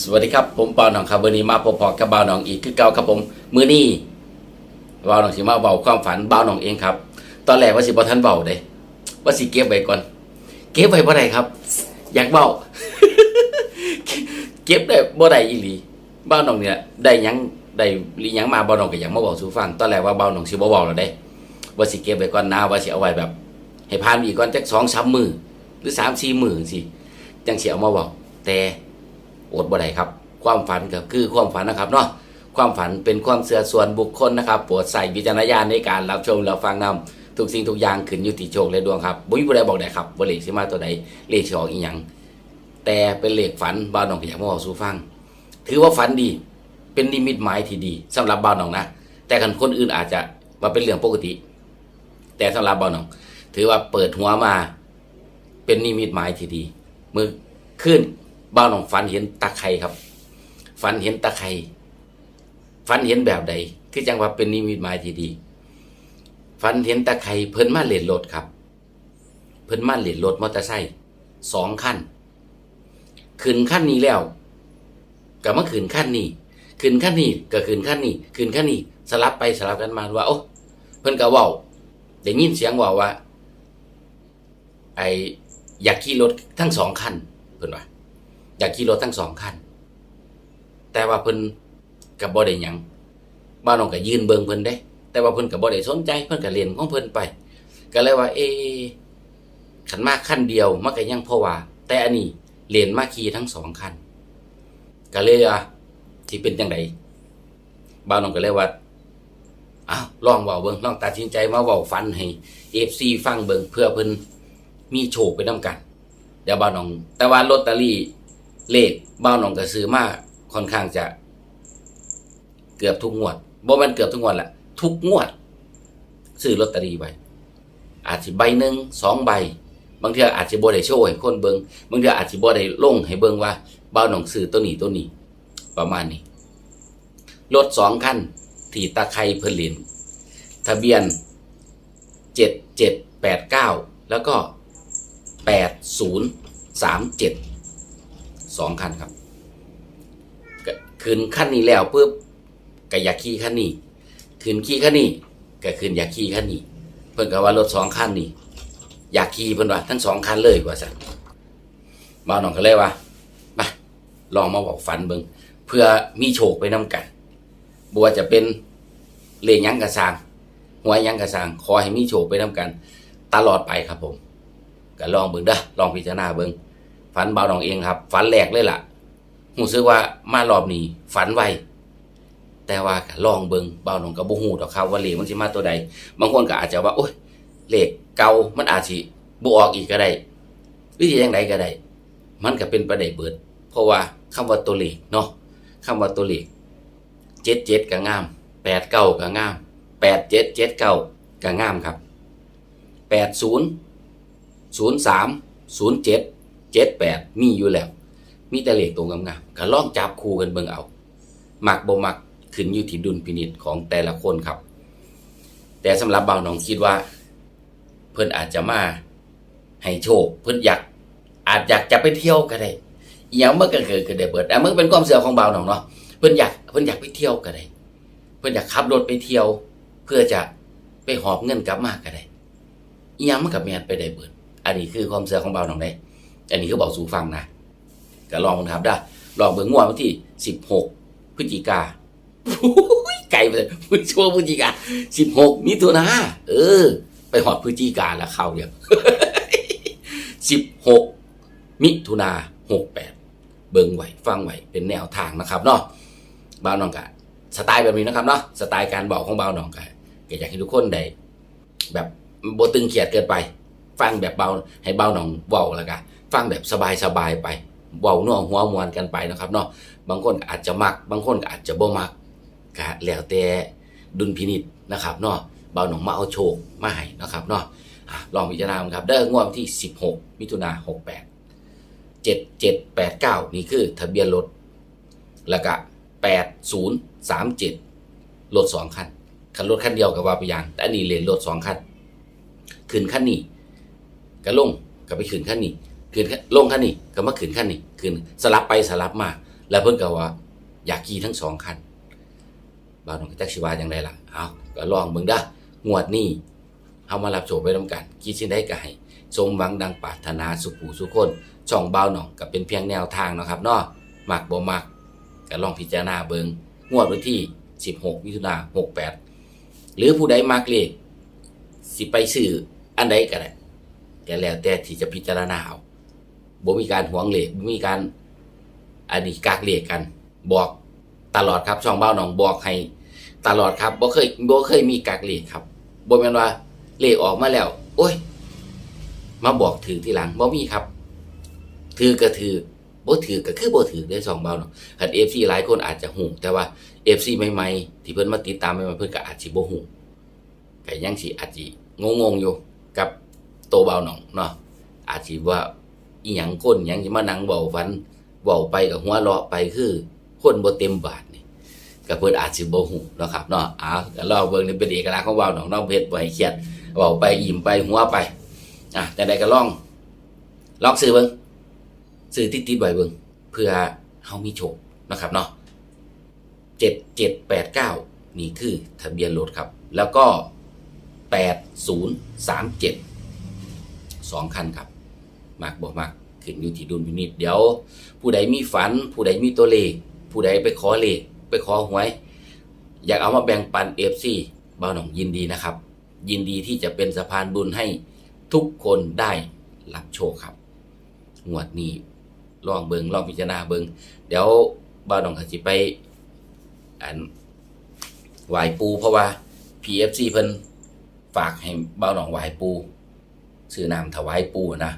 สวัสดีครับผมเปาหนองครับวันนี้มาพบพอกับบ่าวหนองอีกคือเก่าครับผมมื้อนี้บ่าวหนองสิมาเบาความฝันบ่าวหนองเองครับ ตอนแรกว่าสิบ่ทันเบาเด้ว่าสิเก็บไว้ก่อน เก็บไว้บ่ได้ครับ อยากเบาเก็บได้บ่ได้อีหลีบ่าวหนองเนี่ยได้ยังได้หรือหยังมาบ่าวหนองก็อยากมาเว้าสู่ฟังตอนแรกว่าบ่าวหนองสิบ่เว้าแล้วเด้ว่าสิเก็บไว้ก่อนนะว่าสิเอาไว้แบบ ให้ผ่านอีกก่อนจัก2-3มื้อหรือ3-4มื้อสิจังสิเอามาเว้าแต่ อดบ่ได้ครับ ความฝันก็คือความฝันนะครับเนาะความฝันเป็นความเสื่อส่วนบุคคลนะครับโปรดใส่วิจารณญาณในการรับชมรับฟังนำทุกสิ่งทุกอย่างขึ้นอยู่ที่โชคและดวงครับบุ้ยผู้บอกได้ครับว่าเลขสิมาตัวใดเลขสิอกอีหยังแต่เป็นเลขฝันบ่าวน้องก็อยากมาบอกสู่ฟัง ถือว่าฝันดี เป็นนิมิตหมายที่ดีสำหรับบ่าวน้องนะ แต่คันคนอื่นอาจจะมาเป็นเรื่องปกติ แต่สำหรับบ่าวน้อง ถือว่าเปิดหัวมา เป็นนิมิตหมายที่ดีมือขึ้น บ้าวหนองฝันเห็นตะไคร่ครับ ฝันเห็นตะไคร่ฝันเห็นแบบใดคือจังว่าเป็นนิมิตหมายที่ดีฝันเห็นตะไคร่เพิ่นมาเล่นรถครับ เพิ่นมาเล่นรถมอเตอร์ไซค์สองคันขึ้นขั้นนี้แล้วก็มาขึ้นขั้นนี้ขึ้นขั้นนี้ก็ขึ้นขั้นนี้ขึ้นขั้นนี้สลับไปสลับกันมาว่าโอ้เพิ่นก็ว้าได้ยินเสียงว่าว่า ไออยากขี่รถทั้งสองคันเพิ่นว่า อยากขี่รถทั้งสองคันแต่ว่าเพิ่นกับบ่ได้หยังบ้านน้องก็ยืนเบิ่งเพิ่นเด้ แต่ว่าเพิ่นก็บ่ได้สนใจเพิ่นก็เล่นของเพิ่นไป ก็เลยว่า เอขันมาคันเดียวมันก็ยังพอว่า แต่อันนี้เล่นมาขี่ทั้งสองคันก็เลยว่าสิเป็นจังไดบ้านน้องก็เลยว่าอ้าวลองเว้าเบิ่งลองตัดสินใจมาเว้าฟันให้ FC ฟังเบิ่งเพื่อเพิ่นมีโชคไปนํกันเดี๋ยวบ้านน้อง แต่ว่าลอตเตอรี่ เลขบ้าหนองก็ซื้อมาค่อนข้างจะเกือบทุกงวดบ่ม่นเกือบทุกงวดแหละทุกงวด ซื้อลอตเตอรี่ไว้อาจสิใบหนึ่งสองใบบางเทื่ออาจสิบ่ได้โชว์ให้คนเบิงบางเทื่ออาจสิบ่ได้ลงให้เบิงว่าบ้าหนองซื้อตัวนี้ตัวนี้ ประมาณนี้รถสองคันที่ตะไคร้เพิ่นเล่นทะเบียนเจ็ดเจ็ดแปดเก้าแล้วก็แปดศูนย์สามเจ็ด สองคันครับก็ขึ้นขั้นนี้แล้วปุ๊บก็อยากขี่ขั้นนี้ขึ้นขี่ขั้นนี้ก็ขึ้นอยากขี่ขั้นนี้ เพิ่นก็ว่ารถสองคันนี้อยากขี่เพิ่นว่าทั้งสองคันเลยว่าซั่นบ่าวน้องก็เลยว่ามาลองมาบอกฝันเบิ่งเพื่อมีโชคไปนํกันบ่ว่าจะเป็นเลขหยังกระสางหัวยังกระสางขอให้มีโชคไปนํกัน ตลอดไปครับผมก็ลองเบิ่งเด้อลองพิจารณาเบิ่ง ฝันเบาหนองเองครับ ฝันแหลกเลยล่ะหูซื้อว่ามารอบนี้ฝันไวแต่ว่าลองเบิงเบาหนองกับบุหูดอกครับว่าเลขมันสิมาตัวใด บางคนก็อาจจะว่าโอ้ยเลขเก่ามันอาจสิบออกอีกก็ได้วิธียังไงก็ได้ มันก็เป็นประเด็นเบิด เพราะว่าคำว่าตัวเลขเนาะคำว่าตัวเลขเจ็ดเจ็ดก็งามแปดเก้าก็งามแปดเจ็ดเจ็ดเก้าก็งามครับแปดศูนย์ศูนย์สามศูนย์เจ็ด เจ็ดแปดมีอยู่แล้ว มีแต่เลขตรงงามๆก็ลองจับคู่กันเบิ่งเอามักบ่มักขึ้นอยู่ที่ดุลพินิจของแต่ละคนครับ แต่สำหรับบาวน้องคิดว่า เพิ่อนอาจจะมาให้โชค เพิ่อนอยากอาจอยากจะไปเที่ยวก็ได้อย่างมันก็เกิดขึ้นได้เบิดแต่มันเป็นความเสื่อของบาวน้องเนาะเพิ่อนอยากเพิ่อนอยากไปเที่ยวก็ได้เพิ่อนอยากขับรถไปเที่ยว เพื่อจะไปหอบเงินกลับมาก็ได้อย่างมันก็แม่นไปได้เบิดอันนี้คือความเสื่อของบาวน้องได้ อันนี้คือบอกสู่ฟังนะก็ลองมันครับได้ ลองเบิ่งงวดวันที่สิบหกพฤศจิกาไกลไปเลยพฤศจิพฤศจิกาสิบหกมิถุนาเออ ไปหอดพฤศจิกาแล้วเข้าเดียวสิบหกมิถุนาหกแปดเบิ่งไหวฟังไหวเป็นแนวทางนะครับเนาะบ่าวน้องกะสไตล์แบบนี้นะครับเนาะสไตล์การบอกของบ่าวน้องกะก็อยากให้ทุกคนได้แบบโบตึงเขียดเกินไป ฟังแบบเบาให้เบาหนองเบาแล้วกัน ฟังแบบสบายๆไปเบาน่วหัวมวนกันไปนะครับเนาะบางคนอาจจะมัก บางคนอาจจะบ่มักก็แล้วแต่ดุลพินิจนะครับเนาะเบาหนองมาเอาโชคมาให้นะครับเนาะอะลองพิจารณาครับเด้องวดวันที่ 16 มิถุนา68 7789 นี่คือทะเบียนรถ แล้วก็8037รถสองคันคันรถคันเดียวกับว่าไปอยาง แต่อันนี้เลนรถสองคันขึ้นคันนี้ก็ลงก็ไปขึ้นขั้นนี้ ขึ้นลงขั้นนี้ก็มาขึ้นขั้นนี้ขึ้นสลับไปสลับมา แล้วเพิ่นก็ว่า อยากขี่ทั้งสองคันบาวน้องก็จักสิว่าจังไดล่ะเอาก็ลองเบิ่งด้องวดนี้เฮามารับโชคไปนํกันคิดสิได้ก็ให้สมหวังดังปรารถนาสุขผู้สุขคนช่องบาวน้องก็เป็นเพียงแนวทางเนาะครับเนาะมักบ่มักก็ลองพิจารณาเบิ่งงวดวันที่ 16มิถุนา68 หรือผู้ใดมักเลขสิไปซื้ออันใดก็ได้ก็แล้วแต่ที่จะพิจารณาเอา บ่มีการหวงเหลขบ่มีการอันนี้กากเหลขกัน บอกตลอดครับ ช่องเบ้าหนองบอกให้ตลอดครับบ่เคยบ่เคยมีกากเหลขครับบ่แม่นว่าเหลขออกมาแล้ว โอ้ย มาบอกถือทีหลังบ่มีครับ ถือก็ถือบ่ถือก็คือบ่ถือได้สองเบ้าหนองคัน FC หลายคนอาจจะฮู้แต่ว่า FC ใหม่ๆที่เพิ่นมาติดตามใหม่ๆเพิ่นก็อาจสิบ่ฮู้ก็ยังสิอาจสิงงๆอยู่กับโตเบาหนองเนาะอาจสิว่า อีหยังคนหยังสิมานั่งเว้าฝันเว้าไปก็หัวเราะไปคือคนบ่เต็มบาทนี่ก็เพิ่นอาจสิบ่ฮู้เนาะครับเนาะอ้าวก็ลองเบิ่งนี่เป็นเอกลักษณ์ของเว้าหนองน้องเพชรบ่ให้เครียดเว้าไปยิ้มไปหัวไปอะแต่ใดก็ลองลองซื้อเบิ่งซื้อติดๆไว้เบิ่งเพื่อเฮามีโชคนะครับเนาะเจ็ดเจ็ดแปดเก้านี่คือทะเบียนรถครับ แล้วก็แปดศูนย์สามเจ็ดสองคันครับ มากบอกมากขึ้นอยู่ที่ดุลพินิจเดี๋ยว ผู้ใดมีฝัน ผู้ใดมีตัวเลข ผู้ใดไปขอเลข ไปขอหวย อยากเอามาแบ่งปันเอฟซีบ้าวหนองยินดีนะครับ ยินดีที่จะเป็นสะพานบุญให้ทุกคนได้รับโชคครับงวดนี้ลองเบิงลองพิจารณาเบิงเดี๋ยวบ้าวหนองก็สิไปอันไหวายปูเพราะว่า PFC เพิ่นฝากให้เบาหนองไหวายปูซื้อน้ำถวายปูนะ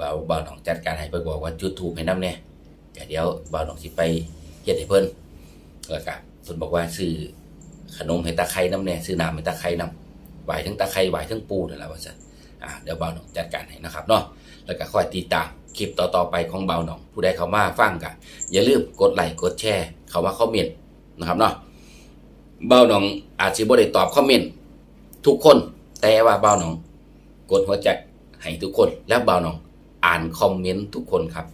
บาเบาหนองจัดการให้เพิ่นบอกว่าจุดถูกให้น้ำเนี่ยก็เดี๋ยวเบาหนองสิไปเฮ็ดให้เพิ่นแล้วก็เพิ่นบอกว่าซื้อขนมให้ตาไคร้น้ำเนี่ยซื้อน้ำให้ตาไคร้น้ำไหวทั้งตาไคร้ไหวทั้งปูนั่นแหละว่าซั่นอ่าเดี๋ยวเบาหนองจัดการให้นะครับเนาะแล้วก็คอยติดตามคลิปต่อๆไปของเบาหนอง ผู้ใดเข้ามาฟังก็อย่าลืมกดไลค์กดแชร์ เข้ามาคอมเมนต์นะครับเนาะเบ้าหนองอาจสิบ่ได้ตอบคอมเมนต์ทุกคน แต่ว่าเบ้าหนอง กดหัวใจให้ทุกคนแล้วเบ้าหนอง อ่านคอมเมนต์ทุกคนครับ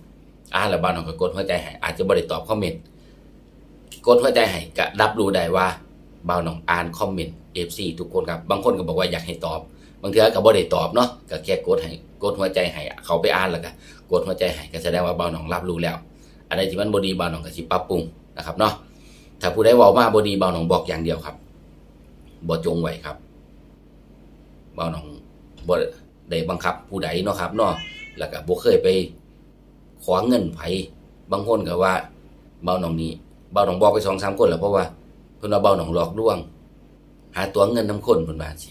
อ่านแล้วเบ้าหนองก็กดหัวใจให้อาจจะบ่ได้ตอบคอมเมนต์กดหัวใจให้ก็รับรู้ได้ว่าเบ้าหนองอ่านคอมเมนต์ FC ทุกคนครับ บางคนก็บอกว่าอยากให้ตอบ บางเทื่อก็บ่ได้ตอบเนาะก็แค่กดให้กดหัวใจให้เขาไปอ่านแล้วก็กดหัวใจให้ก็แสดงว่าเบ้าหนองรับรู้แล้วอันใดที่มันบ่ดีเบ้าหนองก็สิปรับปรุงนะครับเนาะถ้าผู้ใดเว้ามาบ่ดีเบาหนองบอกอย่างเดียวครับบ่จงไว้ครับเบาหนองบ่ได้บังคับผู้ใดเนาะครับเนาะ แล้วก็บ่เคยไปขอเงินไผบางคนก็ว่า เบาหนองนี้ เบาหนองบอกไป2-3คนแล้วเพราะว่าเพิ่นว่าเบาหนองหลอกลวง หาตัวเงินนํคนเพิ่นว่าสิ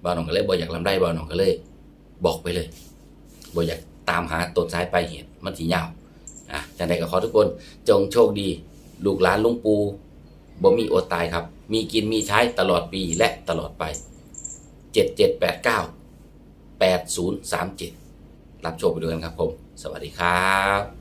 เบาหนองก็เลยบ่อยากลำได้เบาหนองก็เลย บอกไปเลยบ่อยากตามหาต้นสายปลายเหตุมันสิยาวอะจังไดก็ขอทุกคนจงโชคดี ลูกหลานลุงปูบ่มีอดตายครับ มีกินมีใช้ตลอดปีและตลอดไป 7789 8037 รับโชคไปด้วยกันครับผม สวัสดีครับ